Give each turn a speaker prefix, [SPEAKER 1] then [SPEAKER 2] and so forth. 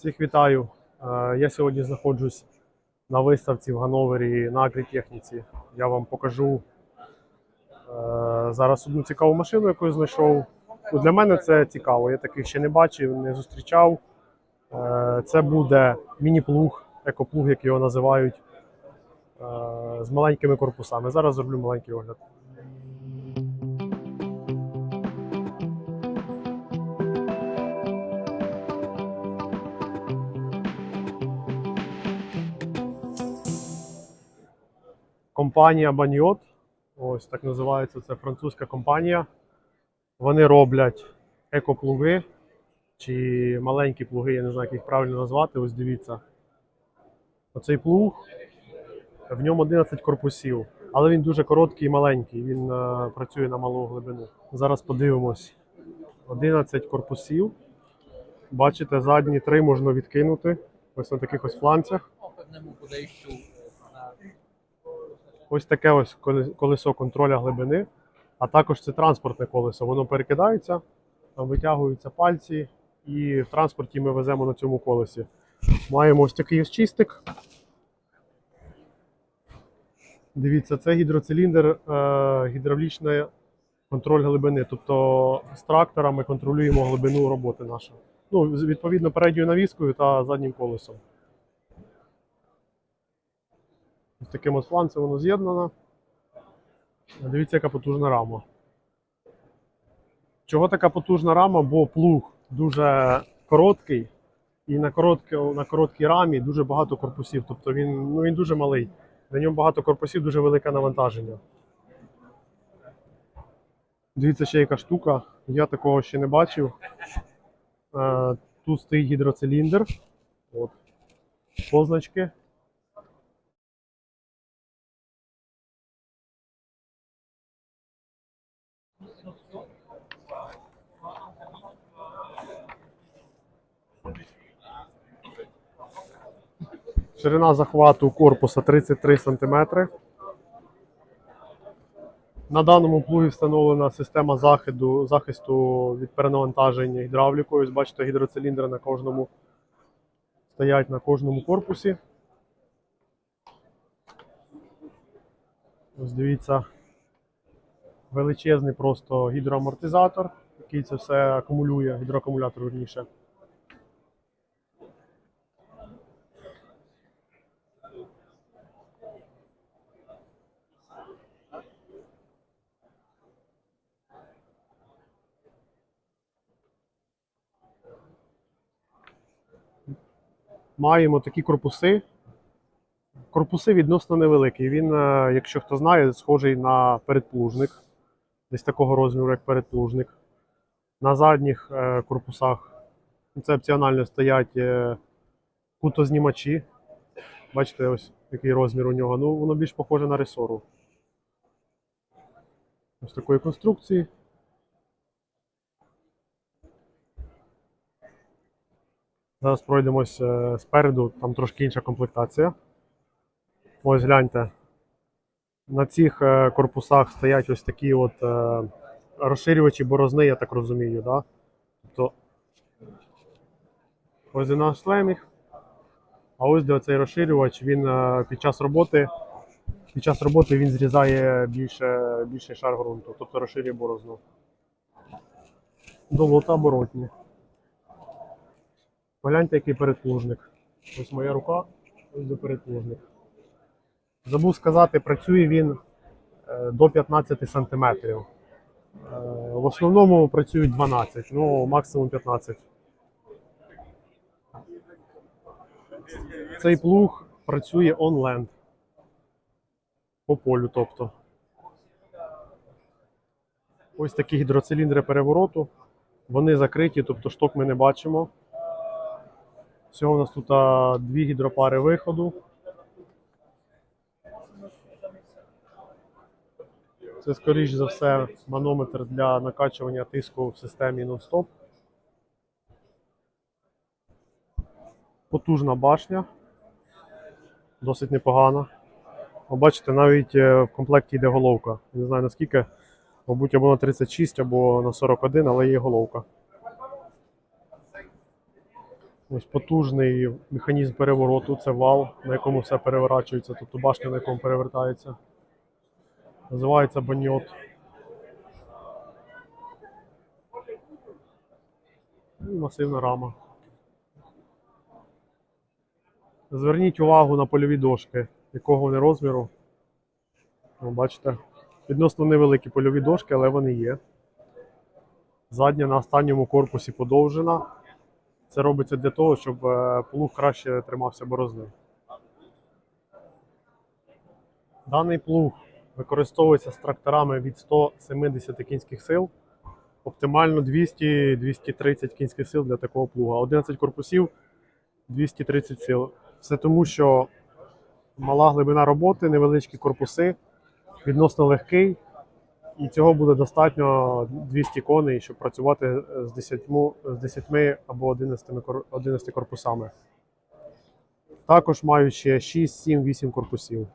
[SPEAKER 1] Всіх вітаю. Е, Я сьогодні знаходжусь на виставці в Ганновері на агрітехніці. Я вам покажу е, зараз одну цікаву машину, яку я знайшов. Ну, Для мене це цікаво. Я таких ще не бачив, не зустрічав. Е, Це буде міні-плуг, екоплуг, як його називають, з маленькими корпусами. Зараз зроблю маленький огляд. Компанія Баньот. Ось так називається це французька компанія. Вони роблять екоплуги чи маленькі плуги, я не знаю, як їх правильно назвати. Ось дивіться. Оцей плуг, в ньому 11 корпусів, але він дуже короткий і маленький. Він е, працює на малу глибину. Зараз подивимось. 11 корпусів. Бачите, задні три можна відкинути. Ось на таких ось фланцях. Ось таке ось колесо контроля глибини, а також це транспортне колесо. Воно перекидається, витягуються пальці, і в транспорті ми веземо на цьому колесі. Маємо ось такий ось чистик. Дивіться, це гідроциліндр, е, гідравлічний контроль глибини. Тобто з трактора ми контролюємо глибину роботи нашої. Ну, відповідно, передньою навіскою та заднім колесом. З таким от фланцем воно з'єднано. Дивіться, яка потужна рама. Чого така потужна рама? Бо плуг дуже короткий, і на, коротке, на короткій рамі дуже багато корпусів. Тобто він, ну, він дуже малий. На ньому багато корпусів, дуже велике навантаження. Дивіться, ще яка штука. Я такого ще не бачив. Е, Тут стоїть гідроциліндр. От. Позначки. Ширина захвату корпуса 33 см. На даному плугі встановлена система захисту, захисту від перенавантаження гідравлікою. Бачите, гідроциліндри на кожному стоять на кожному корпусі. Ось дивіться, величезний просто гідроамортизатор, який це все акумулює, гідроакумулятор верніше. маємо такі корпуси. Корпуси відносно невеликі. Він, е, якщо хто знає, схожий на передплужник. Десь такого розміру, як передплужник. На задніх е, корпусах це опціонально стоять е, кутознімачі. Бачите, ось який розмір у нього. Ну, воно більш похоже на ресору. Ось такої конструкції. Зараз пройдемось е, спереду, там трошки інша комплектація. Ось гляньте. На цих е, корпусах стоять ось такі от е, розширювачі борозни, я так розумію. Да? Тобто, ось де наш шлеміг, а ось де цей розширювач, він е, під час роботи. Під час роботи він зрізає більше, більший шар ґрунту, тобто розширює борозну. Долота оборотні. Погляньте, який передплужник. Ось моя рука, ось до передплужник. Забув сказати, працює він е, до 15 см. В основному працюють 12, ну максимум 15. Цей плуг працює онленд. По полю, тобто. Ось такі гідроциліндри перевороту. Вони закриті, тобто шток ми не бачимо. Всього у нас тут дві гідропари виходу. Це, скоріш за все, манометр для накачування тиску в системі нон-стоп. Потужна башня. Досить непогана. Ви бачите, навіть е, в комплекті йде головка. Не знаю наскільки, мабуть, або на 36, або на 41, але є головка. Ось потужний механізм перевороту, це вал, на якому все переворачується, тобто башня, на якому перевертається. Називається баньот. І масивна рама. Зверніть увагу на польові дошки, якого вони розміру. Ви бачите, відносно невеликі польові дошки, але вони є. Задня на останньому корпусі подовжена. Це робиться для того, щоб е, плуг краще тримався борозни. Даний плуг використовується з тракторами від 170 кінських сил. Оптимально 200-230 кінських сил для такого плуга. 11 корпусів 230 сил. Все тому, що мала глибина роботи, невеличкі корпуси, відносно легкий, і цього буде достатньо 200 коней, щоб працювати з 10, з 10 або 11, 11 корпусами. Також маю ще 6, 7, 8 корпусів.